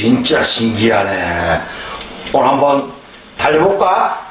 진짜 신기하네. 오늘 한번 달려볼까?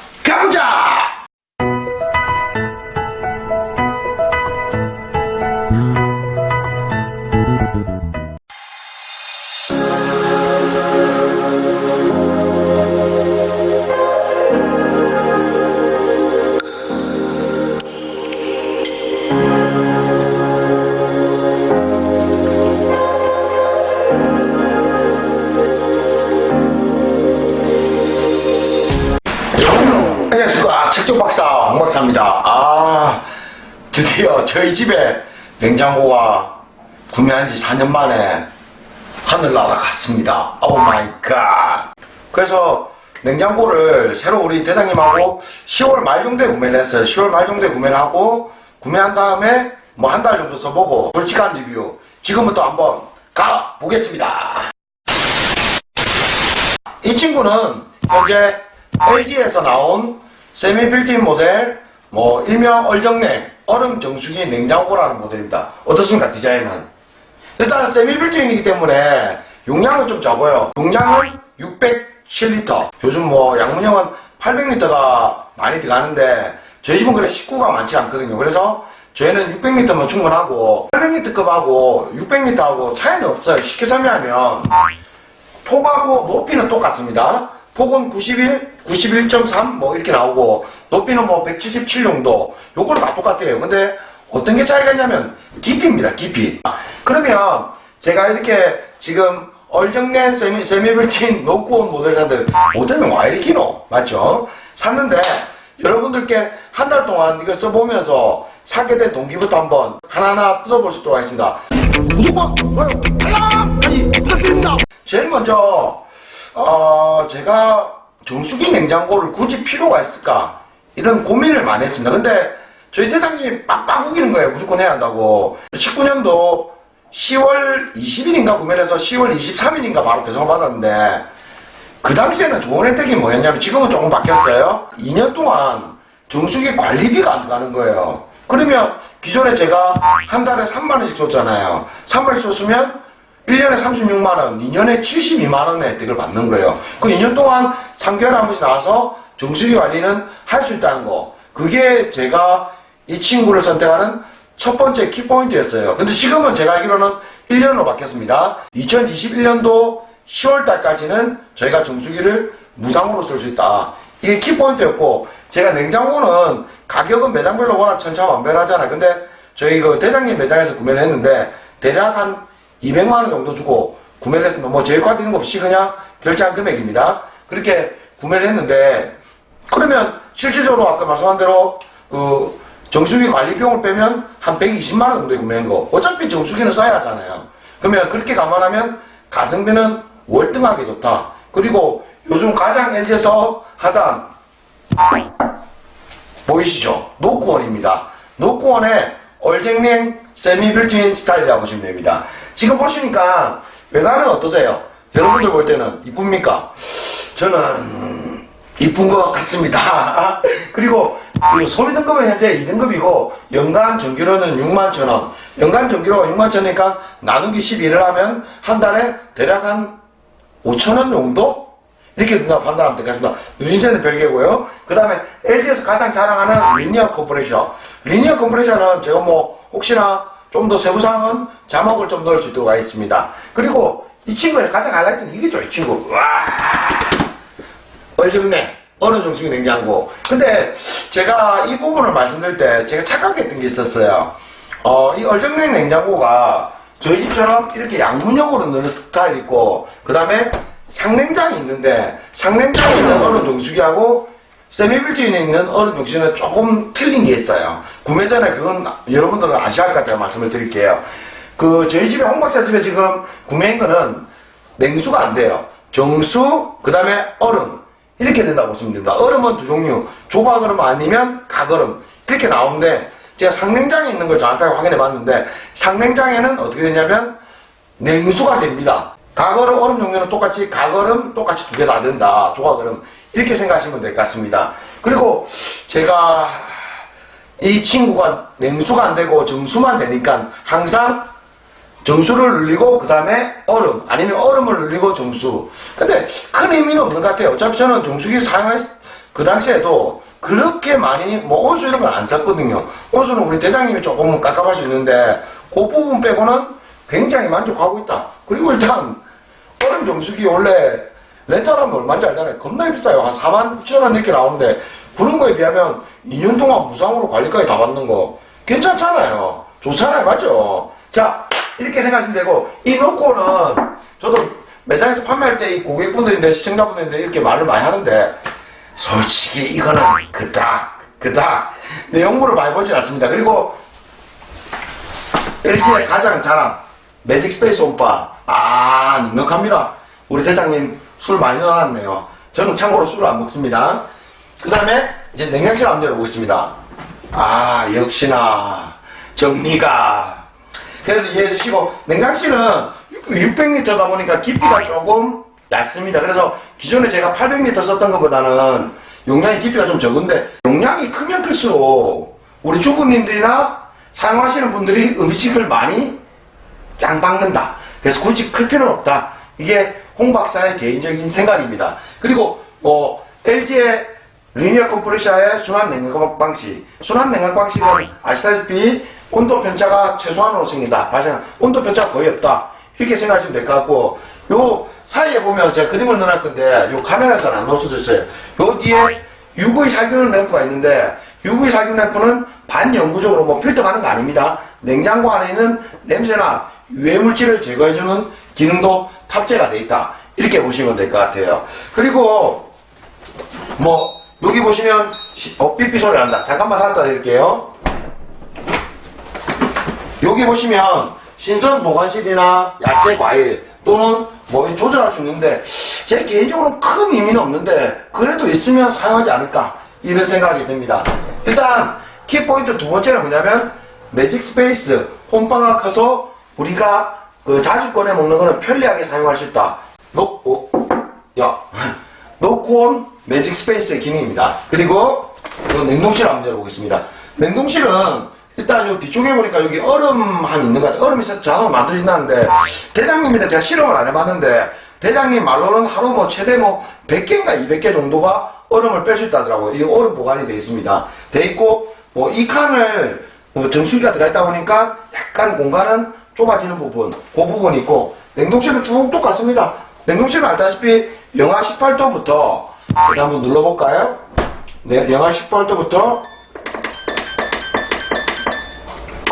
책종 박사, 황 박사입니다. 아, 드디어 저희 집에 냉장고가 구매한 지 4년 만에 하늘나라 갔습니다. 오 마이 갓. 그래서 냉장고를 새로 우리 대장님하고 10월 말 정도에 구매를 했어요. 10월 말 정도에 구매를 하고 구매한 다음에 뭐 한 달 정도 써보고 솔직한 리뷰 지금부터 한번 가보겠습니다. 이 친구는 현재 LG에서 나온 세미 빌트인 모델, 뭐 일명 얼정냉, 얼음 정수기 냉장고라는 모델입니다. 어떻습니까 디자인은? 일단 세미 빌트인이기 때문에 용량은 좀 적어요. 용량은 607리터. 요즘 뭐 양문형은 800리터가 많이 들어가는데 저희 집은 그래 식구가 많지 않거든요. 그래서 저희는 600리터면 충분하고 800리터급하고 600리터하고 차이는 없어요. 쉽게 설명하면 폭하고 높이는 똑같습니다. 폭은 91, 91.3 뭐 이렇게 나오고 높이는 뭐 177 정도 요거는 다 똑같아요. 근데 어떤 게 차이가 있냐면 깊이입니다. 깊이. 그러면 제가 이렇게 지금 얼정낸 세미, 세미빌틴 놓고 온 모델 샀는데 모델은 와 이렇게 노 맞죠? 샀는데 여러분들께 한 달 동안 이걸 써보면서 사게 된 동기부터 한번 하나하나 뜯어볼 수 있도록 하겠습니다. 구독과 좋아요, 알람까지 부탁드립니다. 제일 먼저 어, 제가 정수기 냉장고를 굳이 필요가 있을까 이런 고민을 많이 했습니다. 근데 저희 대장님이 빡빡 우기는 거예요. 무조건 해야 한다고. 19년도 10월 20일인가 구매를 해서 10월 23일인가 바로 배송을 받았는데 그 당시에는 좋은 혜택이 뭐였냐면 지금은 조금 바뀌었어요. 2년 동안 정수기 관리비가 안 들어가는 거예요. 그러면 기존에 제가 한 달에 3만원씩 줬잖아요. 3만원씩 줬으면 1년에 36만원, 2년에 72만원의 혜택을 받는 거예요. 그 2년 동안 3개월에 한 번씩 나와서 정수기 관리는 할 수 있다는 거. 그게 제가 이 친구를 선택하는 첫 번째 키포인트였어요. 근데 지금은 제가 알기로는 1년으로 바뀌었습니다. 2021년도 10월 달까지는 저희가 정수기를 무상으로 쓸 수 있다. 이게 키포인트였고, 제가 냉장고는 가격은 매장별로 워낙 천차만별하잖아요. 근데 저희 그 대장님 매장에서 구매를 했는데, 대략 한 200만 원 정도 주고 구매를 했습니다. 뭐 제휴카드 이런 거 없이 그냥 결제한 금액입니다. 그렇게 구매를 했는데, 그러면 실질적으로 아까 말씀한 대로 그 정수기 관리 비용을 빼면 한 120만 원 정도에 구매한 거. 어차피 정수기는 써야 하잖아요. 그러면 그렇게 감안하면 가성비는 월등하게 좋다. 그리고 요즘 가장 LG에서 하단 보이시죠? 노코원입니다. 노코원의 얼쟁냉 세미 빌트인 스타일이라고 보시면 됩니다. 지금 보시니까 외관은 어떠세요? 여러분들 볼 때는 이쁩니까? 저는 이쁜 것 같습니다. 그리고 그 소비 등급은 현재 2등급이고 연간 전기료는 6만 천 원. 연간 전기료가 6만 천 원이니까 나누기 12를 하면 한 달에 대략 한 5천 원 정도? 이렇게 누가 판단하면 되겠습니다. 누진세는 별개고요. 그 다음에 LG에서 가장 자랑하는 리니어 컴프레셔. 리니어 컴프레셔는 제가 뭐 혹시나 좀 더 세부사항은 자막을 좀 넣을 수 있도록 하겠습니다. 그리고 이 친구의 가장 하이라이트는 이게죠, 이 친구. 와 얼정냉 어느 정수기 냉장고. 근데 제가 이 부분을 말씀드릴 때 제가 착각했던 게 있었어요. 어, 이 얼정냉 냉장고가 저희 집처럼 이렇게 양문형으로 넣는 스타일 있고, 그 다음에 상냉장이 있는데, 상냉장에 있는 어느 정수기하고 세미빌트인에 있는 어느 정수기는 조금 틀린 게 있어요. 구매 전에 그건 여러분들은 할것 같아요. 말씀을 드릴게요. 그, 저희 집에 홍박사 집에 지금 구매한 거는 냉수가 안 돼요. 정수, 그 다음에 얼음. 이렇게 된다고 보시면 됩니다. 얼음은 두 종류. 조각얼음 아니면 각얼음. 그렇게 나오는데, 제가 상냉장에 있는 걸 정확하게 확인해 봤는데, 상냉장에는 어떻게 되냐면, 냉수가 됩니다. 각얼음, 얼음 종류는 똑같이, 각얼음 똑같이 두 개 다 된다. 조각얼음. 이렇게 생각하시면 될 것 같습니다. 그리고 제가 이 친구가 냉수가 안 되고 정수만 되니까 항상 정수를 늘리고 그 다음에 얼음 아니면 얼음을 늘리고 정수. 근데 큰 의미는 없는 것 같아요. 어차피 저는 정수기 사용했 그 당시에도 그렇게 많이 뭐 온수 이런 걸안 썼거든요. 온수는 우리 대장님이 조금 깝깝할 수 있는데 그 부분 빼고는 굉장히 만족하고 있다. 그리고 일단 얼음 정수기 원래 렌탈하면 얼마인지 알잖아요. 겁나 비싸요. 한 4만 9천 원 이렇게 나오는데 그런 거에 비하면 2년 동안 무상으로 관리까지 다 받는 거 괜찮잖아요. 좋잖아요. 맞죠? 자 이렇게 생각하시면 되고 이 노코는 저도 매장에서 판매할 때 이 고객분들인데 시청자분들인데 이렇게 말을 많이 하는데 솔직히 이거는 그닥 그닥 내용물을 많이 보진 않습니다. 그리고 LG의 가장 자랑 매직 스페이스 온바 아 넉넉합니다. 우리 대장님 술 많이 넣어놨네요. 저는 참고로 술을 안 먹습니다. 그 다음에 이제 냉장실 한번 열어보겠습니다. 아 역시나 정리가. 그래서 이해해 주시고 냉장실은 600리터다 보니까 깊이가 조금 얇습니다. 그래서 기존에 제가 800리터 썼던 것보다는 용량이 깊이가 좀 적은데 용량이 크면 클수록 우리 주부님들이나 사용하시는 분들이 음식을 많이 짱 박는다. 그래서 굳이 클 필요는 없다. 이게 홍 박사의 개인적인 생각입니다. 그리고 뭐 LG의 리니어 컴프레셔의 순환 냉각 방식. 순환 냉각 방식은 아시다시피 온도 편차가 최소한으로 생긴다. 발생 온도 편차가 거의 없다. 이렇게 생각하시면 될 것 같고 요 사이에 보면 제가 그림을 넣어놨 건데 요 카메라에서는 안 넣어줬어요. 요 뒤에 UV 살균 램프가 있는데 UV 살균 램프는 반영구적으로 뭐 필터 가는 거 아닙니다. 냉장고 안에 있는 냄새나 유해 물질을 제거해주는 기능도 탑재가 돼 있다. 이렇게 보시면 될 것 같아요. 그리고 뭐 여기 보시면 시- 어 삐삐 소리 난다. 잠깐만 갖다 드릴게요. 여기 보시면 신선 보관실이나 야채 과일 또는 뭐 조절할 수 있는데 제 개인적으로는 큰 의미는 없는데 그래도 있으면 사용하지 않을까 이런 생각이 듭니다. 일단 키포인트 두 번째는 뭐냐면 매직 스페이스 홈방가 커서 우리가 그 자주 꺼내 먹는 거는 편리하게 사용할 수 있다. 노, 오, 야, 노코온 매직 스페이스의 기능입니다. 그리고 이 냉동실 한번 열어보겠습니다. 냉동실은 일단 요 뒤쪽에 보니까 여기 얼음함이 있는 것 같아요. 얼음이 자동으로 만들어진다는데 대장님인데 제가 실험을 안 해봤는데 대장님 말로는 하루 뭐 최대 뭐 100개인가 200개 정도가 얼음을 뺄 수 있다더라고요. 이게 얼음 보관이 되어 있습니다. 돼 있고 뭐 이 칸을 뭐 정수기가 들어가 있다 보니까 약간 공간은 좁아지는 부분 그 부분이 있고 냉동실은 쭉 똑같습니다. 냉동실은 알다시피 영하 18도부터 제가 한번 눌러볼까요? 네, 영하 18도부터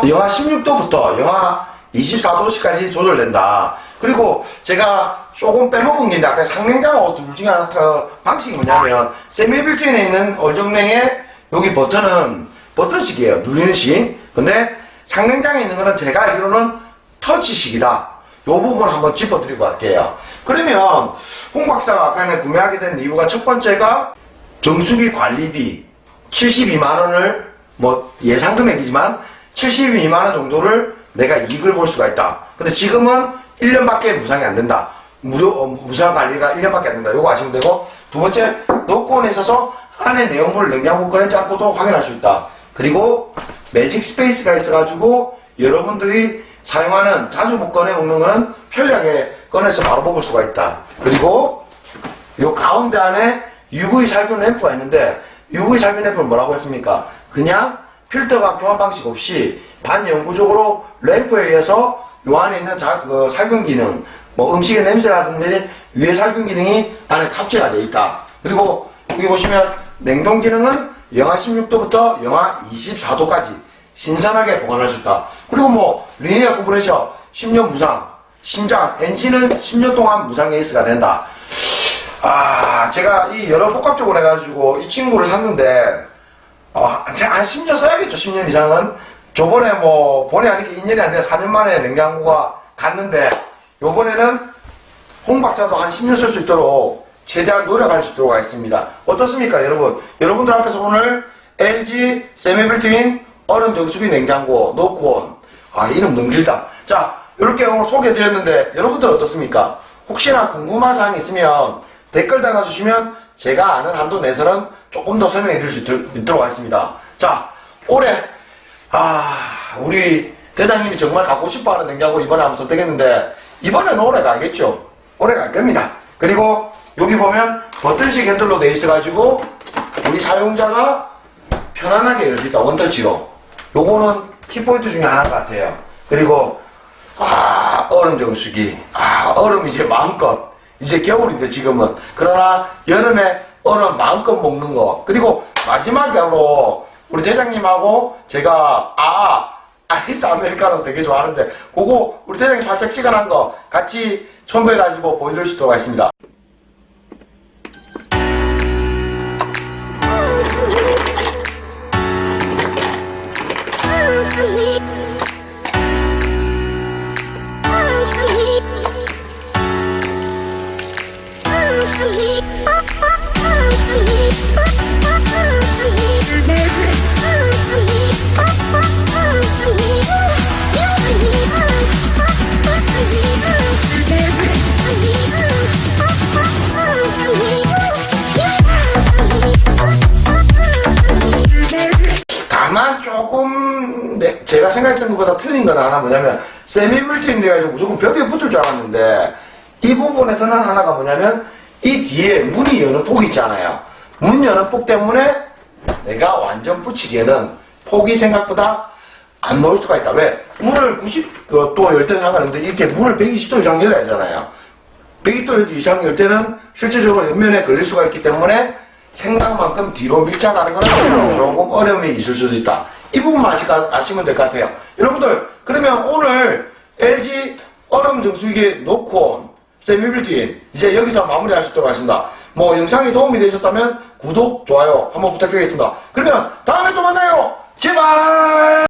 영하 16도부터 영하 24도씨까지 조절된다. 그리고 제가 조금 빼먹은 게 있는데 아까 상냉장하고 둘 중에 하나 더 방식이 뭐냐면 세미빌트인에 있는 얼정냉의 여기 버튼은 버튼식이에요. 누르는 식. 근데 상냉장에 있는 거는 제가 알기로는 터치식이다. 요 부분 한번 짚어드리고 갈게요. 그러면 홍 박사가 아까 구매하게 된 이유가 첫 번째가 정수기 관리비 72만 원을 뭐 예상 금액이지만 72만 원 정도를 내가 이익을 볼 수가 있다. 근데 지금은 1년밖에 무상이 안 된다. 무료 어, 무상 관리가 1년밖에 안 된다. 요거 아시면 되고 두 번째 노건에 있어서 안에 내용물을 냉장고 꺼내지 않고도 확인할 수 있다. 그리고 매직 스페이스가 있어가지고 여러분들이 사용하는 자주 못 꺼내 먹는 거는 편리하게 꺼내서 바로 먹을 수가 있다. 그리고 요 가운데 안에 UV 살균 램프가 있는데 UV 살균 램프는 뭐라고 했습니까? 그냥 필터가 교환 방식 없이 반영구적으로 램프에 의해서 요 안에 있는 자, 그 살균 기능, 뭐 음식의 냄새라든지 유해 살균 기능이 안에 탑재가 되어 있다. 그리고 여기 보시면 냉동 기능은 영하 16도부터 영하 24도까지 신선하게 보관할 수 있다. 그리고 뭐 리니어 컴프레셔 10년 무상, 심장, 엔진은 10년 동안 무상 에이스가 된다. 아, 제가 이 여러 복합적으로 해가지고 이 친구를 샀는데, 어, 제가 한 10년 써야겠죠, 10년 이상은. 저번에 뭐, 본의 아니게 2년이 안 돼, 4년 만에 냉장고가 갔는데, 요번에는 홍 박사도 한 10년 쓸 수 있도록 최대한 노력할 수 있도록 하겠습니다. 어떻습니까, 여러분? 여러분들 앞에서 오늘 LG 세미빌트인 얼음 정수기 냉장고 노콘. 아, 이름 너무 길다. 자, 이렇게 오늘 소개해드렸는데, 여러분들 어떻습니까? 혹시나 궁금한 사항이 있으면 댓글 달아주시면 제가 아는 한도 내에서는 조금 더 설명해 드릴 수 있도록, 하겠습니다. 자, 올해, 아, 우리 대장님이 정말 갖고 싶어하는 냉장고 이번에 한번 선택했는데 이번에는 오래 가겠죠. 오래 갈 겁니다. 그리고 여기 보면 버튼식 핸들로 돼 있어 가지고 우리 사용자가 편안하게 열 수 있다 원터치로. 요거는 키포인트 중에 하나 같아요. 그리고 아 얼음 정수기. 아 얼음 이제 마음껏. 이제 겨울인데 지금은. 그러나 여름에 얼음 마음껏 먹는 거. 그리고 마지막으로 우리 대장님하고 제가 아 아이스 아메리카노 되게 좋아하는데 그거 우리 대장님 살짝 시간한 거 같이 첨부해가지고 보여드릴 수 있도록 하겠습니다 생각했던 것보다 틀린 건 하나 뭐냐면 세미 물티임이라 해서 무조건 벽에 붙을 줄 알았는데 이 부분에서는 하나가 뭐냐면 이 뒤에 문이 여는 폭이 있잖아요 문 여는 폭 때문에 내가 완전 붙이기에는 폭이 생각보다 안 놓을 수가 있다 왜? 문을 90도 열 때는 상관없는데 이렇게 문을 120도 이상 열어야 하잖아요 120도 이상 열 때는 실제적으로 옆면에 걸릴 수가 있기 때문에 생각만큼 뒤로 밀착하는 거는 조금 어려움이 있을 수도 있다. 이 부분만 아시, 아시면 될 것 같아요. 여러분들, 그러면 오늘 LG 얼음 정수기에 놓고 세미빌트인 이제 여기서 마무리할 수 있도록 하겠습니다. 뭐 영상이 도움이 되셨다면 구독, 좋아요 한번 부탁드리겠습니다. 그러면 다음에 또 만나요. 제발!